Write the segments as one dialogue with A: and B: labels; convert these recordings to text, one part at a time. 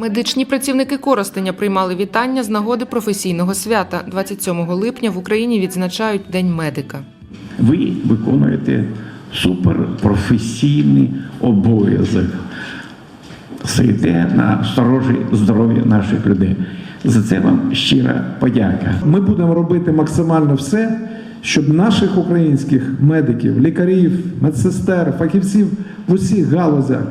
A: Медичні працівники Коростеня приймали вітання з нагоди професійного свята. 27 липня в Україні відзначають День медика.
B: Ви виконуєте суперпрофесійний обов'язок. Стоїте на сторожі здоров'я наших людей. За це вам щира подяка.
C: Ми будемо робити максимально все, щоб наших українських медиків, лікарів, медсестер, фахівців в усіх галузях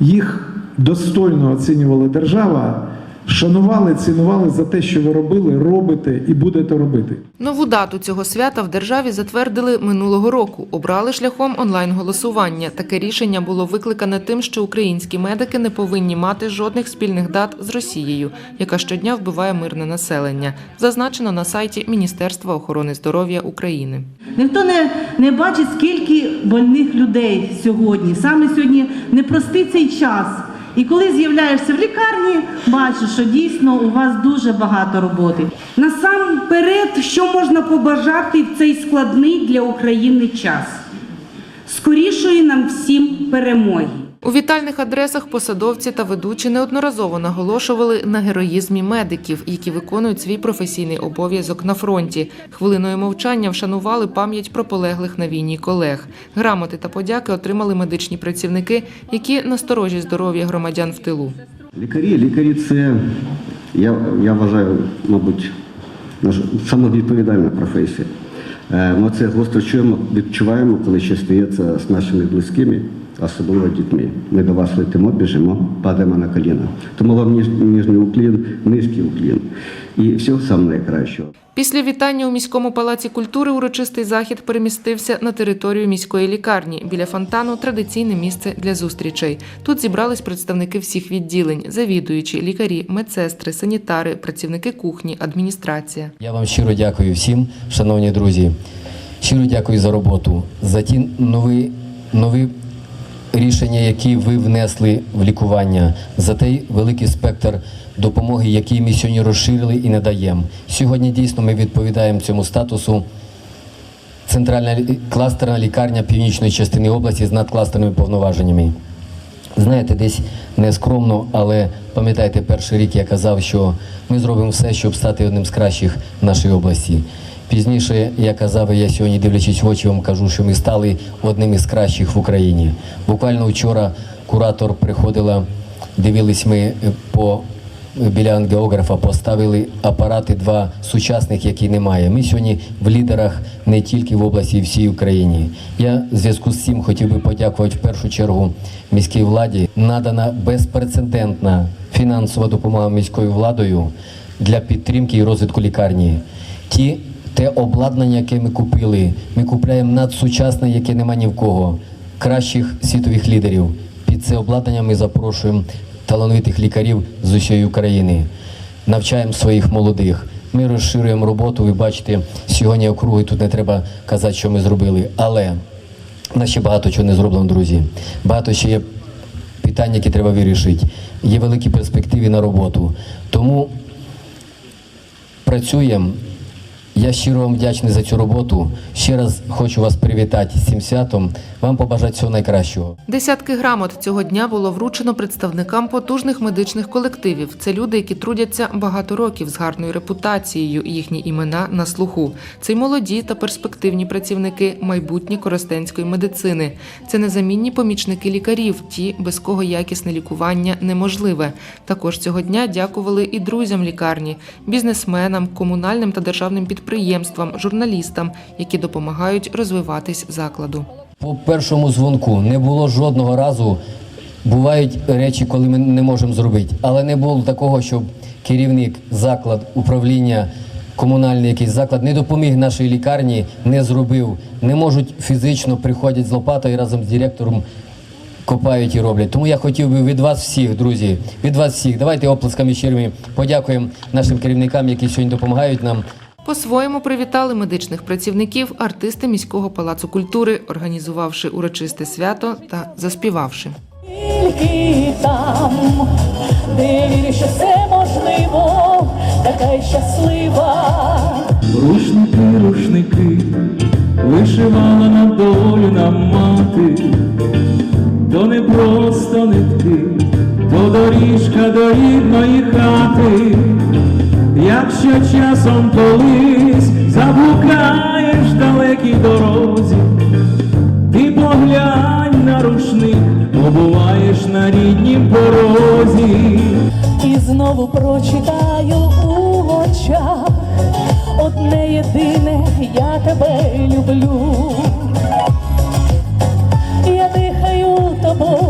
C: їх достойно оцінювала держава, шанували, цінували за те, що ви робили, робите і будете робити.
A: Нову дату цього свята в державі затвердили минулого року. Обрали шляхом онлайн-голосування. Таке рішення було викликане тим, що українські медики не повинні мати жодних спільних дат з Росією, яка щодня вбиває мирне населення. Зазначено на сайті Міністерства охорони здоров'я України.
D: Ніхто не, не бачить, скільки больних людей сьогодні. Саме сьогодні непростий цей час. І коли з'являєшся в лікарні, бачиш, що дійсно у вас дуже багато роботи.
E: Насамперед, що можна побажати в цей складний для України час? Скорішої нам всім перемоги.
A: У вітальних адресах посадовці та ведучі неодноразово наголошували на героїзмі медиків, які виконують свій професійний обов'язок на фронті. Хвилиною мовчання вшанували пам'ять про полеглих на війні колег. Грамоти та подяки отримали медичні працівники, які насторожі здоров'я громадян в тилу.
F: Лікарі, лікарі це, я, я вважаю, мабуть, саме професія. Е, Ми це гостро чуємо, відчуваємо, коли щось стається з нашими близькими, особливо дітьми. Ми до вас летимо, біжимо, падаємо на коліна. Тому вам ніж, ніжний уклін, низький уклін. І всього самого найкращого.
A: Після вітання у міському палаці культури урочистий захід перемістився на територію міської лікарні. Біля фонтану традиційне місце для зустрічей. Тут зібрались представники всіх відділень, завідуючі, лікарі, медсестри, санітари, працівники кухні, адміністрація.
G: Я вам щиро дякую всім, шановні друзі. Щиро дякую за роботу, за ті нові, нові рішення, які ви внесли в лікування, за той великий спектр допомоги, який ми сьогодні розширили і надаємо. Сьогодні дійсно ми відповідаємо цьому статусу. Центральна кластерна лікарня північної частини області з надкластерними повноваженнями. Знаєте, десь нескромно, але пам'ятаєте, перший рік я казав, що ми зробимо все, щоб стати одним з кращих в нашій області. Пізніше я казав, я сьогодні, дивлячись в очі, вам кажу, що ми стали одним із кращих в Україні. Буквально вчора куратор приходила, дивились ми е, по біля ангіографа поставили апарати два сучасних, які немає. Ми сьогодні в лідерах не тільки в області, всій Україні. Я в зв'язку з цим хотів би подякувати в першу чергу міській владі. Надана безпрецедентна фінансова допомога міською владою для підтримки і розвитку лікарні. Ті те обладнання, яке ми купили, ми купляємо надсучасне, яке нема ні в кого, кращих світових лідерів. Під це обладнання ми запрошуємо талановитих лікарів з усієї України. Навчаємо своїх молодих. Ми розширюємо роботу. Ви бачите, сьогодні округи тут не треба казати, що ми зробили. Але нас ще багато чого не зроблено, друзі. Багато ще є питань, які треба вирішити. Є великі перспективи на роботу. Тому працюємо. Я щиро вам вдячний за цю роботу. Ще раз хочу вас привітати з цим святом. Вам побажати всього найкращого.
A: Десятки грамот цього дня було вручено представникам потужних медичних колективів. Це люди, які трудяться багато років з гарною репутацією. Їхні імена на слуху. Це й молоді та перспективні працівники майбутнє коростенської медицини. Це незамінні помічники лікарів, ті, без кого якісне лікування неможливе. Також цього дня дякували і друзям лікарні, бізнесменам, комунальним та державним підприємствам, журналістам, які допомагають розвиватись закладу.
G: По першому дзвонку не було жодного разу. Бувають речі, коли ми не можемо зробити, але не було такого, щоб керівник, заклад, управління, комунальний якийсь заклад не допоміг нашій лікарні, не зробив. Не можуть фізично приходять з лопатою разом з директором копають і роблять. Тому я хотів би від вас всіх, друзі, від вас всіх, давайте оплесками щирими подякуємо нашим керівникам, які сьогодні допомагають нам.
A: По-своєму привітали медичних працівників артисти міського палацу культури, організувавши урочисте свято та заспівавши.
H: тільки там, де вірю, що все можливо, така й щаслива.
I: Рушники, рушники, вишивала на долю
H: знову прочитаю у очах одне єдине, я тебе люблю, я дихаю тобою.